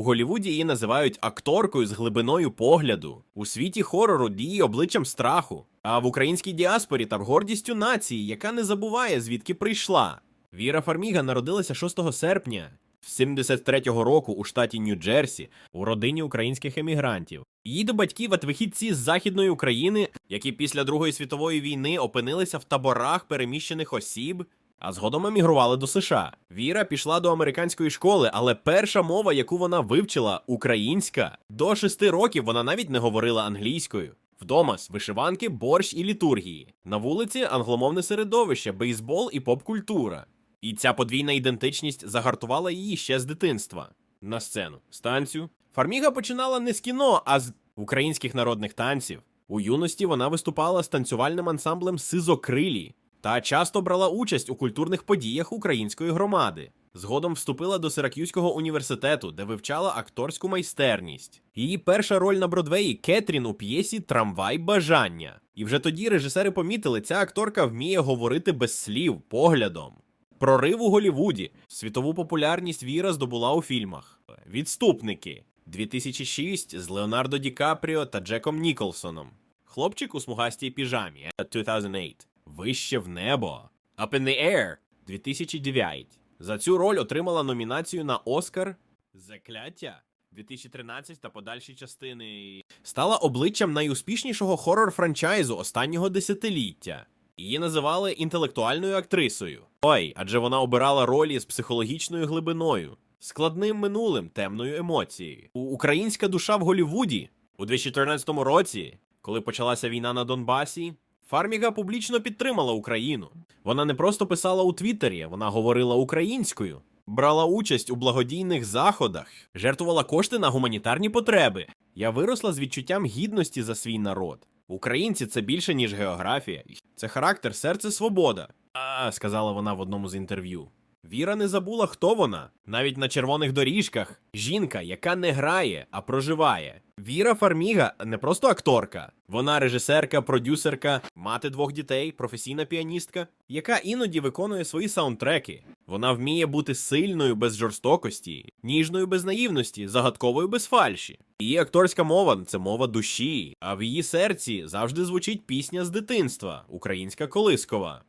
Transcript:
У Голівуді її називають акторкою з глибиною погляду. У світі хорору діє обличчям страху, а в українській діаспорі та гордістю нації, яка не забуває, звідки прийшла. Віра Фарміга народилася 6 серпня 73-го року у штаті Нью-Джерсі у родині українських емігрантів. Її до батьків вихідці з Західної України, які після Другої світової війни опинилися в таборах переміщених осіб, а згодом емігрували до США. Віра пішла до американської школи, але перша мова, яку вона вивчила, українська. До шести років вона навіть не говорила англійською. Вдома з вишиванки, борщ і літургії. На вулиці англомовне середовище, бейсбол і поп-культура. І ця подвійна ідентичність загартувала її ще з дитинства. На сцену, станцію. Фарміга починала не з кіно, а з українських народних танців. У юності вона виступала з танцювальним ансамблем Сизокрилі та часто брала участь у культурних подіях української громади. Згодом вступила до Сиракюзького університету, де вивчала акторську майстерність. Її перша роль на Бродвеї Кетрін у п'єсі Трамвай бажання. І вже тоді режисери помітили, ця акторка вміє говорити без слів, поглядом. Прорив у Голівуді. Світову популярність Віра здобула у фільмах. Відступники 2006 з Леонардо Ді Капріо та Джеком Ніколсоном. Хлопчик у смугастій піжамі 2008. Вище в небо. Up in the Air 2009. За цю роль отримала номінацію на Оскар Закляття 2013 та подальші частини. Стала обличчям найуспішнішого хорор франчайзу останнього десятиліття. Її називали інтелектуальною актрисою. Ой, адже вона обирала ролі з психологічною глибиною, складним минулим, темною емоцією. Українська душа в Голівуді у 2014 році, коли почалася війна на Донбасі, Фарміга публічно підтримала Україну. Вона не просто писала у Твіттері, вона говорила українською, брала участь у благодійних заходах, жертвувала кошти на гуманітарні потреби. Я виросла з відчуттям гідності за свій народ. Українці це більше, ніж географія. Це характер, серце, свобода. А, сказала вона в одному з інтерв'ю. Віра не забула, хто вона. Навіть на червоних доріжках. Жінка, яка не грає, а проживає. Віра Фарміга не просто акторка. Вона режисерка, продюсерка, мати двох дітей, професійна піаністка, яка іноді виконує свої саундтреки. Вона вміє бути сильною без жорстокості, ніжною без наївності, загадковою без фальші. Її акторська мова це мова душі, а в її серці завжди звучить пісня з дитинства, українська колискова.